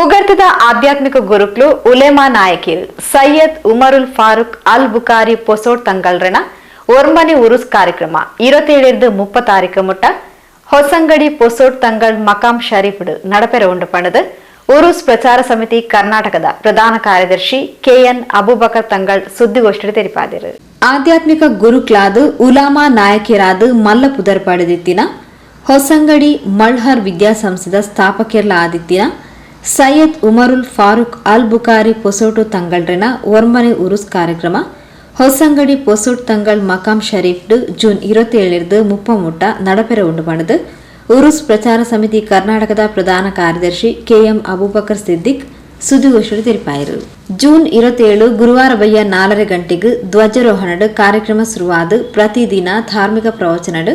ಕುಗರ್ತದ ಆಧ್ಯಾತ್ಮಿಕ ಗುರುಕ್ಲು ಉಲೆಮಾ ನಾಯಕಿರ್, ಸೈಯದ್ ಉಮರುಲ್ ಫಾರೂಕ್ ಅಲ್ ಬುಕಾರಿ ಪೊಸೋಡ್ ತಂಗಲ್ರನ ಒರ್ಮನೆ ಉರುಸ್ ಕಾರ್ಯಕ್ರಮ. இருபத்தேழு ಮುಪ್ಪ ತಾರೀಕು ಮುಟ್ಟ ಹೊಸಂಗಡಿ ಪೊಸೋಡ್ ತಂಗಲ್ ಮಕಾಂ ಶರೀಫ್ ನಡಪೆರ ಉಂಡು ಪಣದ ಉರುಸ್ ಪ್ರಚಾರ ಸಮಿತಿ ಕರ್ನಾಟಕದ ಪ್ರಧಾನ ಕಾರ್ಯದರ್ಶಿ ಕೆಎನ್ ಅಬುಬಕರ್ ತಂಗಳ್ ಸುದ್ದಿಗೋಷ್ಠಿ ತೆರಿಪಾದಿರು. ಆಧ್ಯಾತ್ಮಿಕ ಗುರುಕ್ಲಾದ ಉಲಾಮಾ ನಾಯಕಿಯರಾದ ಮಲ್ಲ ಪುದರ್ ಪಡೆದಿತ್ತಿನ ಹೊಸಂಗಡಿ ಮಳ್ಹರ್ ವಿದ್ಯಾಸಂಸ್ಥೆದ ಸ್ಥಾಪಕಿರ್ಲ ಆದಿತ್ತಿನ ಸೈಯದ್ ಉಮರುಲ್ ಫಾರೂಕ್ ಅಲ್ ಬುಖಾರಿ ಪೊಸೋಟು ತಂಗಳ್ರಿನ ಒರ್ಮನೆ ಉರುಸ್ ಕಾರ್ಯಕ್ರಮ, ಹೊಸಂಗಡಿ ಪೊಸೋಟ್ ತಂಗಳ್ ಮಕಾಮ್ ಶರೀಫ್ ಜೂನ್ ಇರುತ್ತೇಳಿರ್ದು ಮುಪ್ಪಮುಟ್ಟ ನಡಪೆರೆ ಉಂಡು ಮಾಡಿದು ಉರುಸ್ ಪ್ರಚಾರ ಸಮಿತಿ ಕರ್ನಾಟಕದ ಪ್ರಧಾನ ಕಾರ್ಯದರ್ಶಿ ಕೆಎಂ ಅಬೂಬಕರ್ ಸಿದ್ದಿಕ್ ಸುದ್ದಿಗೋಷ್ಠಿ ತಿರುಪಾಯರು ಜೂನ್ ಇರುತ್ತೇಳು ಗುರುವಾರ ಬಯ್ಯ ನಾಲ್ಕರ ಗಂಟೆಗೆ ಧ್ವಜಾರೋಹಣಡು ಕಾರ್ಯಕ್ರಮ ಶುರುವಾದ. ಪ್ರತಿದಿನ ಧಾರ್ಮಿಕ ಪ್ರವಚನಡು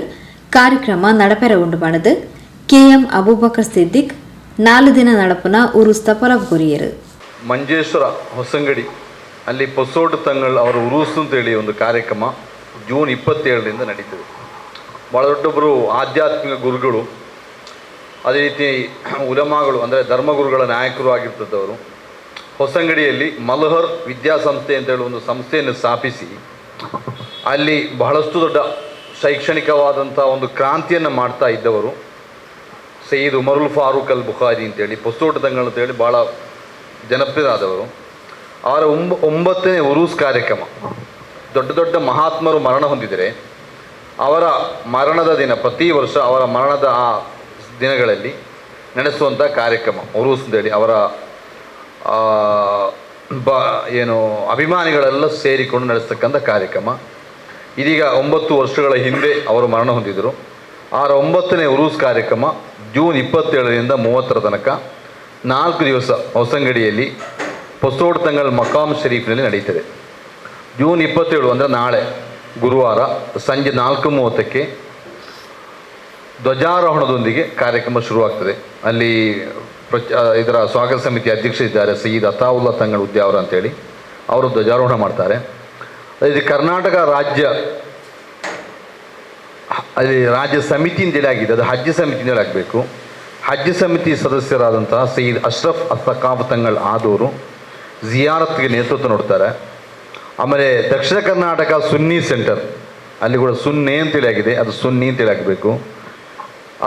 ಕಾರ್ಯಕ್ರಮ ನಡಪೆರ ಉಂಡು ಕೆಎಂ ಅಬೂಬಕರ್ ಸಿದ್ದಿಕ್ ನಾಲ್ಕು ದಿನ ನಡಪನ ಪೊಲಬ್ ಕೊರಿಯರು ಮಂಜೇಶ್ವರ ಹೊಸಂಗಡಿ, ಅಲ್ಲಿ ಪೊಸೋಡು ತಂಗಳ್ ಅವರ ಉರುಸು ಅಂತೇಳಿ ಒಂದು ಕಾರ್ಯಕ್ರಮ ಜೂನ್ ಇಪ್ಪತ್ತೇಳರಿಂದ ನಡೀತದೆ. ಭಾಳ ದೊಡ್ಡೊಬ್ಬರು ಆಧ್ಯಾತ್ಮಿಕ ಗುರುಗಳು, ಅದೇ ರೀತಿ ಉಲಮಾಗಳು, ಅಂದರೆ ಧರ್ಮಗುರುಗಳ ನಾಯಕರು ಆಗಿರ್ತದವರು. ಹೊಸಂಗಡಿಯಲ್ಲಿ ಮಲಹರ್ ವಿದ್ಯಾಸಂಸ್ಥೆ ಅಂತೇಳಿ ಒಂದು ಸಂಸ್ಥೆಯನ್ನು ಸ್ಥಾಪಿಸಿ, ಅಲ್ಲಿ ಬಹಳಷ್ಟು ದೊಡ್ಡ ಶೈಕ್ಷಣಿಕವಾದಂಥ ಒಂದು ಕ್ರಾಂತಿಯನ್ನು ಮಾಡ್ತಾ ಇದ್ದವರು. ಸಯ್ಯದ್ ಉಮರುಲ್ ಫಾರೂಕ್ ಅಲ್ ಬುಖಾರಿ ಅಂತೇಳಿ ಪೊಸೋಟ ಅಂತೇಳಿ ಭಾಳ ಜನಪ್ರಿಯರಾದವರು. ಅವರ ಒಂಬ, ಒಂಬತ್ತನೇ ಉರೂಸ್ ಕಾರ್ಯಕ್ರಮ, ದೊಡ್ಡ ದೊಡ್ಡ ಮಹಾತ್ಮರು ಮರಣ ಹೊಂದಿದರೆ, ಅವರ ಮರಣದ ದಿನ, ಪ್ರತಿ ವರ್ಷ ಅವರ ಮರಣದ ಆ ದಿನಗಳಲ್ಲಿ ನಡೆಸುವಂಥ ಕಾರ್ಯಕ್ರಮ, ಉರೂಸ್ ಅಂತೇಳಿ ಅವರ ಬ, ಏನು, ಅಭಿಮಾನಿಗಳೆಲ್ಲ ಸೇರಿಕೊಂಡು ನಡೆಸ್ತಕ್ಕಂಥ ಕಾರ್ಯಕ್ರಮ. ಇದೀಗ ಒಂಬತ್ತು ವರ್ಷಗಳ ಹಿಂದೆ ಅವರು ಮರಣ ಹೊಂದಿದರು. ಅವರ ಒಂಬತ್ತನೇ ಉರೂಸ್ ಕಾರ್ಯಕ್ರಮ ಜೂನ್ ಇಪ್ಪತ್ತೇಳರಿಂದ ಮೂವತ್ತರ ತನಕ. ನಾಲ್ಕು ದಿವಸ ಹೊಸಂಗಡಿಯಲ್ಲಿ ಪೊಸೋಡ್ ತಂಗಲ್ ಮಕಾಮ್ ಶರೀಫ್ನಲ್ಲಿ ನಡೀತದೆ ಜೂನ್ ಇಪ್ಪತ್ತೇಳು ಅಂದರೆ ನಾಳೆ, ಗುರುವಾರ ಸಂಜೆ ನಾಲ್ಕು ಮೂವತ್ತಕ್ಕೆ ಧ್ವಜಾರೋಹಣದೊಂದಿಗೆ ಕಾರ್ಯಕ್ರಮ ಶುರುವಾಗ್ತದೆ. ಅಲ್ಲಿ ಪ್ರಚ ಇದರ ಸ್ವಾಗತ ಸಮಿತಿ ಅಧ್ಯಕ್ಷರಿದ್ದಾರೆ ಸಯ್ಯದ್ ಅತಾವುಲ್ಲಾ ತಂಗಳ್ ಉದ್ಯಾವರ ಅಂತೇಳಿ. ಅವರು ಧ್ವಜಾರೋಹಣ ಮಾಡ್ತಾರೆ. ಇದು ಕರ್ನಾಟಕ ರಾಜ್ಯ ಅಲ್ಲಿ ರಾಜ್ಯ ಸಮಿತಿ ಅಂತೇಳಿ ಆಗಿದೆ. ಅದು ಹಜ್ ಸಮಿತಿ ಅಂತೇಳಿ ಆಗಬೇಕು. ಹಜ್ ಸಮಿತಿ ಸದಸ್ಯರಾದಂತಹ ಸೈಯದ್ ಅಶ್ರಫ್ ಅಸ್ತಕಾಬ್ ತಂಗಳ್ ಆದವರು ಜಿಯಾರತ್ಗೆ ನೇತೃತ್ವ ನೋಡ್ತಾರೆ. ಆಮೇಲೆ ದಕ್ಷಿಣ ಕರ್ನಾಟಕ ಸುನ್ನಿ ಸೆಂಟರ್. ಅಲ್ಲಿ ಕೂಡ ಸುನ್ನೆ ಅಂತೇಳಿ ಆಗಿದೆ. ಅದು ಸುನ್ನಿ ಅಂತೇಳಿ ಆಗಬೇಕು.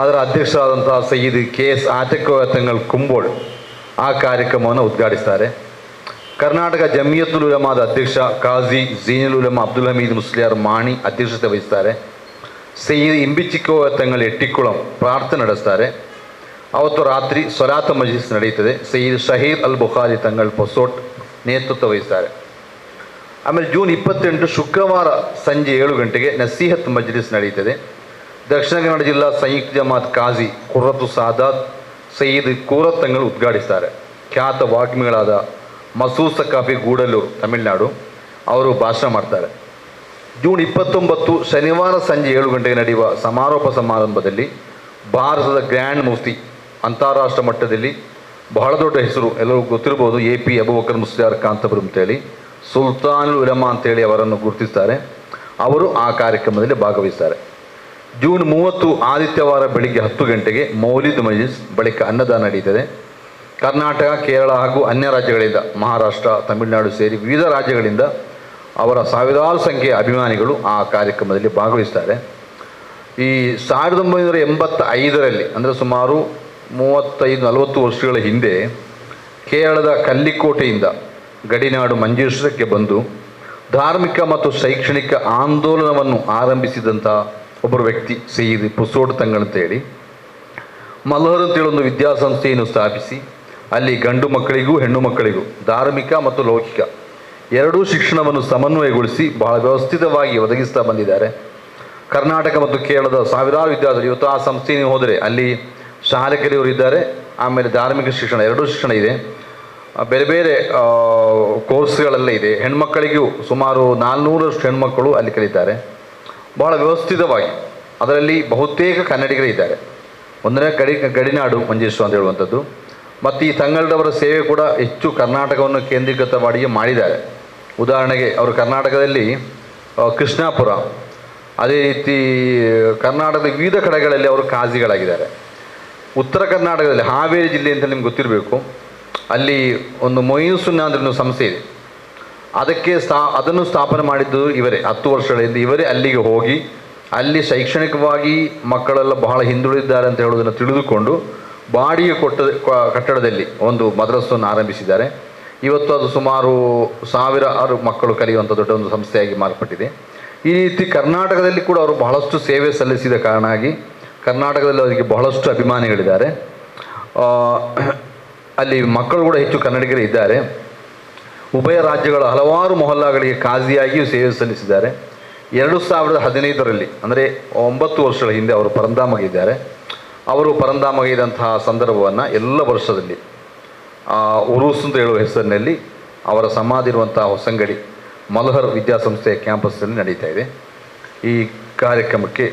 ಅದರ ಅಧ್ಯಕ್ಷರಾದಂತಹ ಸೈಯದ್ ಕೆ ಎಸ್ ಆಟಕ ತಂಗಳ್ ಕುಂಬೋಳ್ ಆ ಕಾರ್ಯಕ್ರಮವನ್ನು ಉದ್ಘಾಟಿಸ್ತಾರೆ. ಕರ್ನಾಟಕ ಜಮಿಯತುಲ್ ಉಲಮಾದ ಅಧ್ಯಕ್ಷ ಕಾಜಿ ಜೀನುಲ್ ಉಲಮಾ ಅಬ್ದುಲ್ ಹಮೀದ್ ಮುಸ್ಲಿಯಾರ್ ಮಾಣಿ ಅಧ್ಯಕ್ಷತೆ ವಹಿಸ್ತಾರೆ. ಸಯ್ಯದ್ ಇಂಬಿಚಿಕೋ ತಂಗಳ ಎಟ್ಟಿಕುಳಂ ಪ್ರಾರ್ಥನೆ ನಡೆಸ್ತಾರೆ. ಅವತ್ತು ರಾತ್ರಿ ಸ್ವರಾತ ಮಜೀಸ್ ನಡೆಯುತ್ತದೆ. ಸೈಯದ್ ಶಹೀದ್ ಅಲ್ ಬುಖಾರಿ ತಂಗಳ್ ಪೊಸೋಟ್ ನೇತೃತ್ವ ವಹಿಸ್ತಾರೆ. ಆಮೇಲೆ ಜೂನ್ ಇಪ್ಪತ್ತೆಂಟು ಶುಕ್ರವಾರ ಸಂಜೆ ಏಳು ಗಂಟೆಗೆ ನಸೀಹತ್ ಮಜ್ಲಿಸ್ ನಡೆಯುತ್ತದೆ. ದಕ್ಷಿಣ ಕನ್ನಡ ಜಿಲ್ಲಾ ಸಂಯುಕ್ತ ಜಮಾತ್ ಕಾಜಿ ಕುರತು ಸಾದಾತ್ ಸಯೀದ್ ಕೂರತ್ ತಂಗಳು ಉದ್ಘಾಟಿಸ್ತಾರೆ. ಖ್ಯಾತ ವಾಗ್ಮಿಗಳಾದ ಮಸೂಸ ಕಾಫಿ ಗೂಡಲೂರು ತಮಿಳುನಾಡು, ಅವರು ಭಾಷಣ ಮಾಡ್ತಾರೆ. ಜೂನ್ ಇಪ್ಪತ್ತೊಂಬತ್ತು ಶನಿವಾರ ಸಂಜೆ ಏಳು ಗಂಟೆಗೆ ನಡೆಯುವ ಸಮಾರೋಪ ಸಮಾರಂಭದಲ್ಲಿ ಭಾರತದ ಗ್ರ್ಯಾಂಡ್ ಮುಫ್ತಿ ಅಂತಾರಾಷ್ಟ್ರ ಮಟ್ಟದಲ್ಲಿ ಬಹಳ ದೊಡ್ಡ ಹೆಸರು, ಎಲ್ಲರಿಗೂ ಗೊತ್ತಿರಬಹುದು, ಎ ಪಿ ಅಬುಬಕರ್ ಮುಸ್ಲಿಯಾರ್ ಕಾಂತಪುರ ಅಂತೇಳಿ ಸುಲ್ತಾನ್ ಉಲಮಾ ಅಂತೇಳಿ ಅವರನ್ನು ಗುರುತಿಸ್ತಾರೆ. ಅವರು ಆ ಕಾರ್ಯಕ್ರಮದಲ್ಲಿ ಭಾಗವಹಿಸ್ತಾರೆ. ಜೂನ್ ಮೂವತ್ತು ಆದಿತ್ಯವಾರ ಬೆಳಿಗ್ಗೆ ಹತ್ತು ಗಂಟೆಗೆ ಮೌಲಿದ್ ಮಜೀಸ್ ಬಳಿಕ ಅನ್ನದಾನ ನಡೆಯುತ್ತದೆ. ಕರ್ನಾಟಕ, ಕೇರಳ ಹಾಗೂ ಅನ್ಯ ರಾಜ್ಯಗಳಿಂದ ಮಹಾರಾಷ್ಟ್ರ, ತಮಿಳುನಾಡು ಸೇರಿ ವಿವಿಧ ರಾಜ್ಯಗಳಿಂದ ಅವರ ಸಾವಿರಾರು ಸಂಖ್ಯೆಯ ಅಭಿಮಾನಿಗಳು ಆ ಕಾರ್ಯಕ್ರಮದಲ್ಲಿ ಭಾಗವಹಿಸ್ತಾರೆ. ಈ ಸಾವಿರದ ಒಂಬೈನೂರ ಎಂಬತ್ತ ಐದರಲ್ಲಿ ಅಂದರೆ ಸುಮಾರು ಮೂವತ್ತೈದು, ನಲವತ್ತು ವರ್ಷಗಳ ಹಿಂದೆ, ಕೇರಳದ ಕಲ್ಲಿಕೋಟೆಯಿಂದ ಗಡಿನಾಡು ಮಂಜೇಶ್ವರಕ್ಕೆ ಬಂದು ಧಾರ್ಮಿಕ ಮತ್ತು ಶೈಕ್ಷಣಿಕ ಆಂದೋಲನವನ್ನು ಆರಂಭಿಸಿದಂಥ ಒಬ್ಬರು ವ್ಯಕ್ತಿ ಸೈಯದ್ ಪುಸೋಡ್ ತಂಗಳಂತೇಳಿ ಮಲ್ಹರ್ ಅಂತೇಳಿ ಒಂದು ವಿದ್ಯಾಸಂಸ್ಥೆಯನ್ನು ಸ್ಥಾಪಿಸಿ, ಅಲ್ಲಿ ಗಂಡು ಮಕ್ಕಳಿಗೂ ಹೆಣ್ಣು ಮಕ್ಕಳಿಗೂ ಧಾರ್ಮಿಕ ಮತ್ತು ಲೌಕಿಕ ಎರಡೂ ಶಿಕ್ಷಣವನ್ನು ಸಮನ್ವಯಗೊಳಿಸಿ ಬಹಳ ವ್ಯವಸ್ಥಿತವಾಗಿ ಒದಗಿಸ್ತಾ ಬಂದಿದ್ದಾರೆ. ಕರ್ನಾಟಕ ಮತ್ತು ಕೇರಳದ ಸಾವಿರಾರು ವಿದ್ಯಾರ್ಥಿಗಳು ಇವತ್ತು ಆ ಸಂಸ್ಥೆಗೆ ಹೋದರೆ ಅಲ್ಲಿ ಶಾಲೆ ಕಲಿಯವರು ಇದ್ದಾರೆ, ಆಮೇಲೆ ಧಾರ್ಮಿಕ ಶಿಕ್ಷಣ, ಎರಡೂ ಶಿಕ್ಷಣ ಇದೆ. ಬೇರೆ ಬೇರೆ ಕೋರ್ಸ್ಗಳೆಲ್ಲ ಇದೆ. ಹೆಣ್ಮಕ್ಕಳಿಗೂ ಸುಮಾರು ನಾಲ್ನೂರಷ್ಟು ಹೆಣ್ಮಕ್ಕಳು ಅಲ್ಲಿ ಕಲಿತಾರೆ. ಬಹಳ ವ್ಯವಸ್ಥಿತವಾಗಿ. ಅದರಲ್ಲಿ ಬಹುತೇಕ ಕನ್ನಡಿಗರೇ ಇದ್ದಾರೆ. ಒಂದನೇ ಗಡಿ, ಗಡಿನಾಡು ಮಂಜೇಶ್ವರ ಅಂತ ಹೇಳುವಂಥದ್ದು. ಮತ್ತು ಈ ತಂಗಳದವರ ಸೇವೆ ಕೂಡ ಹೆಚ್ಚು ಕರ್ನಾಟಕವನ್ನು ಕೇಂದ್ರೀಕೃತವಾಗಿ ಮಾಡಿದ್ದಾರೆ. ಉದಾಹರಣೆಗೆ ಅವರು ಕರ್ನಾಟಕದಲ್ಲಿ ಕೃಷ್ಣಾಪುರ. ಅದೇ ರೀತಿ, ಕರ್ನಾಟಕದ ವಿವಿಧ ಕಡೆಗಳಲ್ಲಿ ಅವರು ಕಾಜಿಗಳಾಗಿದ್ದಾರೆ ಉತ್ತರ ಕರ್ನಾಟಕದಲ್ಲಿ ಹಾವೇರಿ ಜಿಲ್ಲೆ ಅಂತ ನಿಮ್ಗೆ ಗೊತ್ತಿರಬೇಕು. ಅಲ್ಲಿ ಒಂದು ಮೊಯಿನ್ಸುನ್ನ ಒಂದು ಸಂಸ್ಥೆ ಇದೆ. ಅದಕ್ಕೆ ಸ್ಥಾ ಅದನ್ನು ಸ್ಥಾಪನೆ ಮಾಡಿದ್ದು ಇವರೇ. ಹತ್ತು ವರ್ಷಗಳಿಂದ ಇವರೇ ಅಲ್ಲಿಗೆ ಹೋಗಿ, ಅಲ್ಲಿ ಶೈಕ್ಷಣಿಕವಾಗಿ ಮಕ್ಕಳೆಲ್ಲ ಬಹಳ ಹಿಂದುಳಿದಿದ್ದಾರೆ ಅಂತ ಹೇಳೋದನ್ನು ತಿಳಿದುಕೊಂಡು, ಬಾಡಿಗೆ ಕೊಟ್ಟ ಕಟ್ಟಡದಲ್ಲಿ ಒಂದು ಮದ್ರಸವನ್ನು ಆರಂಭಿಸಿದ್ದಾರೆ. ಇವತ್ತು ಅದು ಸುಮಾರು ಸಾವಿರಾರು ಮಕ್ಕಳು ಕಲಿಯುವಂಥ ದೊಡ್ಡ ಒಂದು ಸಂಸ್ಥೆಯಾಗಿ ಮಾರ್ಪಟ್ಟಿದೆ. ಈ ರೀತಿ ಕರ್ನಾಟಕದಲ್ಲಿ ಕೂಡ ಅವರು ಬಹಳಷ್ಟು ಸೇವೆ ಸಲ್ಲಿಸಿದ ಕಾರಣ ಆಗಿ ಕರ್ನಾಟಕದಲ್ಲಿ ಅವರಿಗೆ ಬಹಳಷ್ಟು ಅಭಿಮಾನಿಗಳಿದ್ದಾರೆ. ಅಲ್ಲಿ ಮಕ್ಕಳು ಕೂಡ ಹೆಚ್ಚು ಕನ್ನಡಿಗರೇ ಇದ್ದಾರೆ. ಉಭಯ ರಾಜ್ಯಗಳ ಹಲವಾರು ಮೊಹಲ್ಲಾಗಳಿಗೆ ಕಾಜಿಯಾಗಿಯೂ ಸೇವೆ ಸಲ್ಲಿಸಿದ್ದಾರೆ. ಎರಡು ಸಾವಿರದ ಹದಿನೈದರಲ್ಲಿ, ಅಂದರೆ ಒಂಬತ್ತು ವರ್ಷಗಳ ಹಿಂದೆ ಅವರು ಪರಂದಾಮಗಿದ್ದಾರೆ. ಅವರು ಪರಂಧಾಮಗಿದಂತಹ ಸಂದರ್ಭವನ್ನು ಎಲ್ಲ ವರ್ಷದಲ್ಲಿ ಉರೂಸ್ ಅಂತ ಹೇಳುವ ಹೆಸರಿನಲ್ಲಿ ಅವರ ಸಮಾಧಿ ಇರುವಂತಹ ಹೊಸಂಗಡಿ ಮಲ್ಹರ್ ವಿದ್ಯಾಸಂಸ್ಥೆಯ ಕ್ಯಾಂಪಸ್ನಲ್ಲಿ ನಡೀತಾ ಇದೆ ಈ ಕಾರ್ಯಕ್ರಮಕ್ಕೆ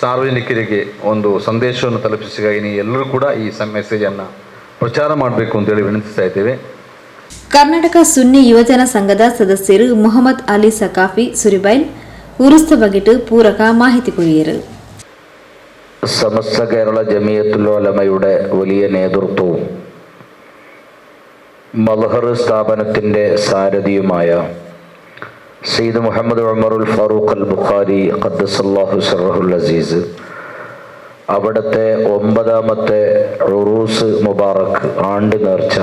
ಸಾರ್ವಜನಿಕರಿಗೆ ಒಂದು ಸಂದೇಶವನ್ನು ತಲುಪಿಸಿಗಾಗಿ ನೀವು ಎಲ್ಲರೂ ಕೂಡ ಈ ಸ ಮೆಸೇಜನ್ನು ಪ್ರಚಾರ ಮಾಡಬೇಕು ಅಂತೇಳಿ ವಿನಂತಿಸ್ತಾ ಇದ್ದೇವೆ ಕರ್ನಾಟಕ ಸುನ್ನಿ ಯುವಜನ ಸಂಘದ ಸದಸ್ಯರು ಮೊಹಮ್ಮದ್ ಅಲಿ ಸಕಾಫಿ ಸುರಿಬೈಲ್ ಉರುಸ್ತ ಬಗೆಟ್ ಪೂರಕ ಮಾಹಿತಿ ಕೊರಿಯರು സമസ്ത കേരള ജമിയത്തുലോലമയുടെ വലിയ നേതൃത്വവും മൽഹർ സ്ഥാപനത്തിന്റെ സാരഥിയുമായ സെയ്ദ് മുഹമ്മദ് ഉമറുൽ ഫാറൂഖ് അൽ ബുഖാരി ഖദ്ദസല്ലാഹു സറഹുൽ അസീസ് അവിടുത്തെ ഒമ്പതാമത്തെ ഉറൂസ് മുബാറക് ആണ്ട് നേർച്ച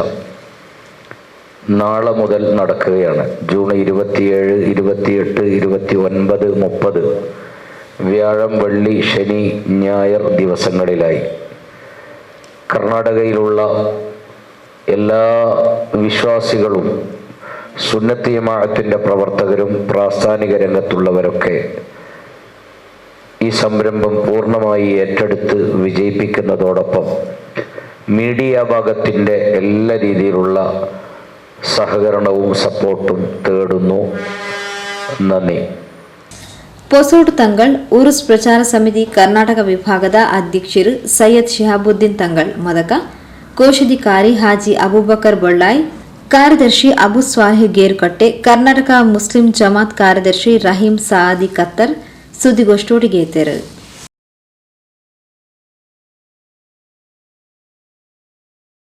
നാളെ മുതൽ നടക്കുകയാണ്. ജൂൺ ഇരുപത്തിയേഴ് ഇരുപത്തിയെട്ട് ഇരുപത്തി ഒൻപത് മുപ്പത് വ്യാഴം വെള്ളി ശനി ഞായർ ദിവസങ്ങളിലായി. കർണാടകയിലുള്ള എല്ലാ വിശ്വാസികളും സുന്നത്തി ജമാഅത്തിൻ്റെ പ്രവർത്തകരും പ്രാസ്ഥാനിക രംഗത്തുള്ളവരൊക്കെ ഈ സംരംഭം പൂർണ്ണമായി ഏറ്റെടുത്ത് വിജയിപ്പിക്കുന്നതോടൊപ്പം മീഡിയ ഭാഗത്തിൻ്റെ എല്ലാ രീതിയിലുള്ള സഹകരണവും സപ്പോർട്ടും തേടുന്നു നന്ദി ಪೊಸೋಡ್ ತಂಗಳ್ ಉರುಸ್ ಪ್ರಚಾರ ಸಮಿತಿ ಕರ್ನಾಟಕ ವಿಭಾಗದ ಅಧ್ಯಕ್ಷರು ಸೈಯದ್ ಶಿಹಾಬುದ್ದೀನ್ ತಂಗಳ್ ಮದಕ ಕೋಶಾಧಿಕಾರಿ ಹಾಜಿ ಅಬೂಬಕರ್ ಬೊಳ್ಳಾಯ್, ಕಾರ್ಯದರ್ಶಿ ಅಬು ಸ್ವಾಹಿ ಗೇರುಕಟ್ಟೆ, ಕರ್ನಾಟಕ ಮುಸ್ಲಿಂ ಜಮಾತ್ ಕಾರ್ಯದರ್ಶಿ ರಹೀಂ ಸಾದಿ ಕತ್ತರ್ ಸುದ್ದಿಗೋಷ್ಠಿಗೆ